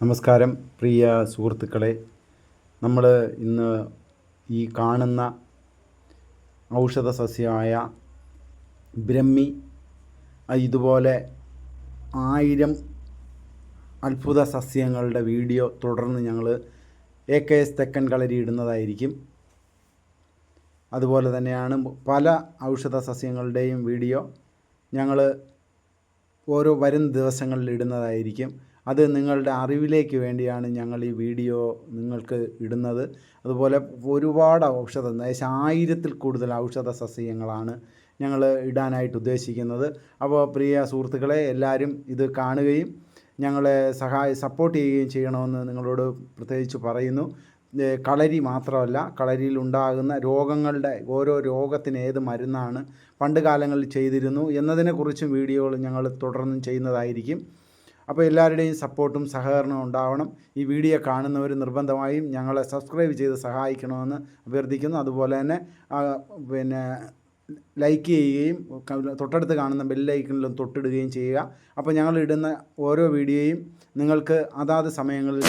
നമസ്കാരം പ്രിയ സുഹൃത്തുക്കളെ. നമ്മൾ ഇന്ന് ഈ കാണുന്ന ഔഷധ സസ്യമായ ബ്രഹ്മി ഇതുപോലെ ആയിരം അത്ഭുത സസ്യങ്ങളുടെ വീഡിയോ തുടർന്ന് ഞങ്ങൾ എ കെ എസ് തെക്കൻ കളരി ഇടുന്നതായിരിക്കും. അതുപോലെ തന്നെയാണ് പല ഔഷധ സസ്യങ്ങളുടെയും വീഡിയോ ഞങ്ങൾ ഓരോ വരും ദിവസങ്ങളിൽ ഇടുന്നതായിരിക്കും. അത് നിങ്ങളുടെ അറിവിലേക്ക് വേണ്ടിയാണ് ഞങ്ങൾ ഈ വീഡിയോ നിങ്ങൾക്ക് ഇടുന്നത്. അതുപോലെ ഒരുപാട് ഔഷധ ഏകദേശം ആയിരത്തിൽ കൂടുതൽ ഔഷധ സസ്യങ്ങളാണ് ഞങ്ങൾ ഇടാനായിട്ട് ഉദ്ദേശിക്കുന്നത്. അപ്പോൾ പ്രിയ സുഹൃത്തുക്കളെ എല്ലാവരും ഇത് കാണുകയും ഞങ്ങളെ സഹായ സപ്പോർട്ട് ചെയ്യുകയും ചെയ്യണമെന്ന് നിങ്ങളോട് പ്രത്യേകിച്ച് പറയുന്നു. കളരി മാത്രമല്ല കളരിയിൽ ഉണ്ടാകുന്ന രോഗങ്ങളുടെ ഓരോ രോഗത്തിന് ഏത് മരുന്നാണ് പണ്ട് കാലങ്ങളിൽ ചെയ്തിരുന്നു എന്നതിനെക്കുറിച്ചും വീഡിയോകൾ ഞങ്ങൾ തുടർന്നും ചെയ്യുന്നതായിരിക്കും. അപ്പോൾ എല്ലാവരുടെയും സപ്പോർട്ടും സഹകരണവും ഉണ്ടാവണം. ഈ വീഡിയോ കാണുന്നവർ നിർബന്ധമായും ഞങ്ങളെ സബ്സ്ക്രൈബ് ചെയ്ത് സഹായിക്കണമെന്ന് അഭ്യർത്ഥിക്കുന്നു. അതുപോലെ തന്നെ പിന്നെ ലൈക്ക് ചെയ്യുകയും തൊട്ടടുത്ത് കാണുന്ന ബെല്ലൈക്കണിലും തൊട്ടിടുകയും ചെയ്യുക. അപ്പോൾ ഞങ്ങൾ ഇടുന്ന ഓരോ വീഡിയോയും നിങ്ങൾക്ക് അതാത് സമയങ്ങളിൽ